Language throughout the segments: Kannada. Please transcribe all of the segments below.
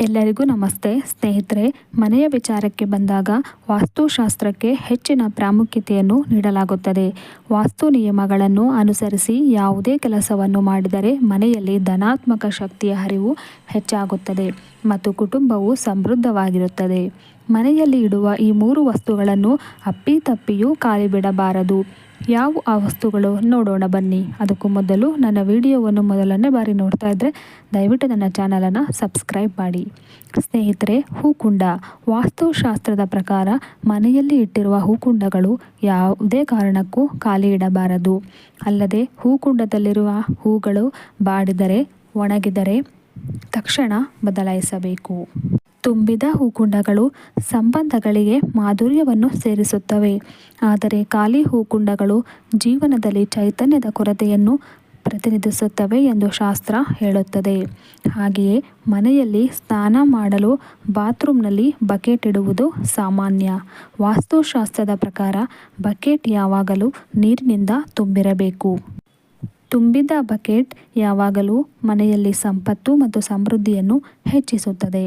ಎಲ್ಲರಿಗೂ ನಮಸ್ತೆ. ಸ್ನೇಹಿತರೆ, ಮನೆಯ ವಿಚಾರಕ್ಕೆ ಬಂದಾಗ ವಾಸ್ತುಶಾಸ್ತ್ರಕ್ಕೆ ಹೆಚ್ಚಿನ ಪ್ರಾಮುಖ್ಯತೆಯನ್ನು ನೀಡಲಾಗುತ್ತದೆ. ವಾಸ್ತು ನಿಯಮಗಳನ್ನು ಅನುಸರಿಸಿ ಯಾವುದೇ ಕೆಲಸವನ್ನು ಮಾಡಿದರೆ ಮನೆಯಲ್ಲಿ ಧನಾತ್ಮಕ ಶಕ್ತಿಯ ಹರಿವು ಹೆಚ್ಚಾಗುತ್ತದೆ ಮತ್ತು ಕುಟುಂಬವು ಸಮೃದ್ಧವಾಗಿರುತ್ತದೆ. ಮನೆಯಲ್ಲಿ ಇಡುವ ಈ ಮೂರು ವಸ್ತುಗಳನ್ನು ಅಪ್ಪಿತಪ್ಪಿಯೂ ಖಾಲಿ ಬಿಡಬಾರದು ಯಾವ ಆ ವಸ್ತುಗಳು ನೋಡೋಣ ಬನ್ನಿ. ಅದಕ್ಕೂ ಮೊದಲು ನನ್ನ ವಿಡಿಯೋವನ್ನು ಮೊದಲನೇ ಬಾರಿ ನೋಡ್ತಾ ಇದ್ದರೆ ದಯವಿಟ್ಟು ನನ್ನ ಚಾನಲನ್ನು ಸಬ್ಸ್ಕ್ರೈಬ್ ಮಾಡಿ. ಸ್ನೇಹಿತರೆ, ಹೂಕುಂಡ. ವಾಸ್ತುಶಾಸ್ತ್ರದ ಪ್ರಕಾರ ಮನೆಯಲ್ಲಿ ಇಟ್ಟಿರುವ ಹೂಕುಂಡಗಳು ಯಾವುದೇ ಕಾರಣಕ್ಕೂ ಖಾಲಿ ಇಡಬಾರದು. ಅಲ್ಲದೆ ಹೂಕುಂಡದಲ್ಲಿರುವ ಹೂಗಳು ಬಾಡಿದರೆ, ಒಣಗಿದರೆ ತಕ್ಷಣ ಬದಲಾಯಿಸಬೇಕು. ತುಂಬಿದ ಹೂಕುಂಡಗಳು ಸಂಬಂಧಗಳಿಗೆ ಮಾಧುರ್ಯವನ್ನು ಸೇರಿಸುತ್ತವೆ. ಆದರೆ ಖಾಲಿ ಹೂಕುಂಡಗಳು ಜೀವನದಲ್ಲಿ ಚೈತನ್ಯದ ಕೊರತೆಯನ್ನು ಪ್ರತಿನಿಧಿಸುತ್ತವೆ ಎಂದು ಶಾಸ್ತ್ರ ಹೇಳುತ್ತದೆ. ಹಾಗೆಯೇ ಮನೆಯಲ್ಲಿ ಸ್ನಾನ ಮಾಡಲು ಬಾತ್ರೂಮ್ನಲ್ಲಿ ಬಕೆಟ್ ಇಡುವುದು ಸಾಮಾನ್ಯ. ವಾಸ್ತುಶಾಸ್ತ್ರದ ಪ್ರಕಾರ ಬಕೆಟ್ ಯಾವಾಗಲೂ ನೀರಿನಿಂದ ತುಂಬಿರಬೇಕು. ತುಂಬಿದ ಬಕೆಟ್ ಯಾವಾಗಲೂ ಮನೆಯಲ್ಲಿ ಸಂಪತ್ತು ಮತ್ತು ಸಮೃದ್ಧಿಯನ್ನು ಹೆಚ್ಚಿಸುತ್ತದೆ.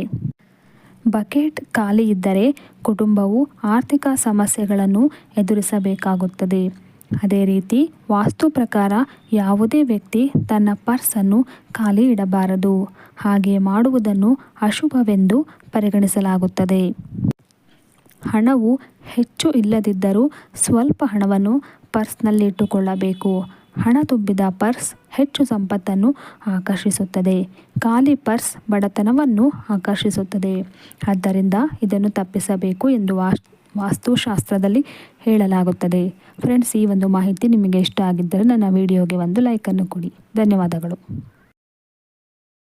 ಬಕೆಟ್ ಖಾಲಿ ಇದ್ದರೆ ಕುಟುಂಬವು ಆರ್ಥಿಕ ಸಮಸ್ಯೆಗಳನ್ನು ಎದುರಿಸಬೇಕಾಗುತ್ತದೆ. ಅದೇ ರೀತಿ ವಾಸ್ತು ಪ್ರಕಾರ ಯಾವುದೇ ವ್ಯಕ್ತಿ ತನ್ನ ಪರ್ಸನ್ನು ಖಾಲಿ ಇಡಬಾರದು. ಹಾಗೆ ಮಾಡುವುದನ್ನು ಅಶುಭವೆಂದು ಪರಿಗಣಿಸಲಾಗುತ್ತದೆ. ಹಣವು ಹೆಚ್ಚು ಇಲ್ಲದಿದ್ದರೂ ಸ್ವಲ್ಪ ಹಣವನ್ನು ಪರ್ಸ್ನಲ್ಲಿಟ್ಟುಕೊಳ್ಳಬೇಕು. ಹಣ ತುಂಬಿದ ಪರ್ಸ್ ಹೆಚ್ಚು ಸಂಪತ್ತನ್ನು ಆಕರ್ಷಿಸುತ್ತದೆ. ಖಾಲಿ ಪರ್ಸ್ ಬಡತನವನ್ನು ಆಕರ್ಷಿಸುತ್ತದೆ. ಆದ್ದರಿಂದ ಇದನ್ನು ತಪ್ಪಿಸಬೇಕು ಎಂದು ವಾಸ್, ವಾಸ್ತುಶಾಸ್ತ್ರದಲ್ಲಿ ಹೇಳಲಾಗುತ್ತದೆ. ಫ್ರೆಂಡ್ಸ್, ಈ ಒಂದು ಮಾಹಿತಿ ನಿಮಗೆ ಇಷ್ಟ ಆಗಿದ್ದರೆ ನನ್ನ ವಿಡಿಯೋಗೆ ಒಂದು ಲೈಕನ್ನು ಕೊಡಿ. ಧನ್ಯವಾದಗಳು.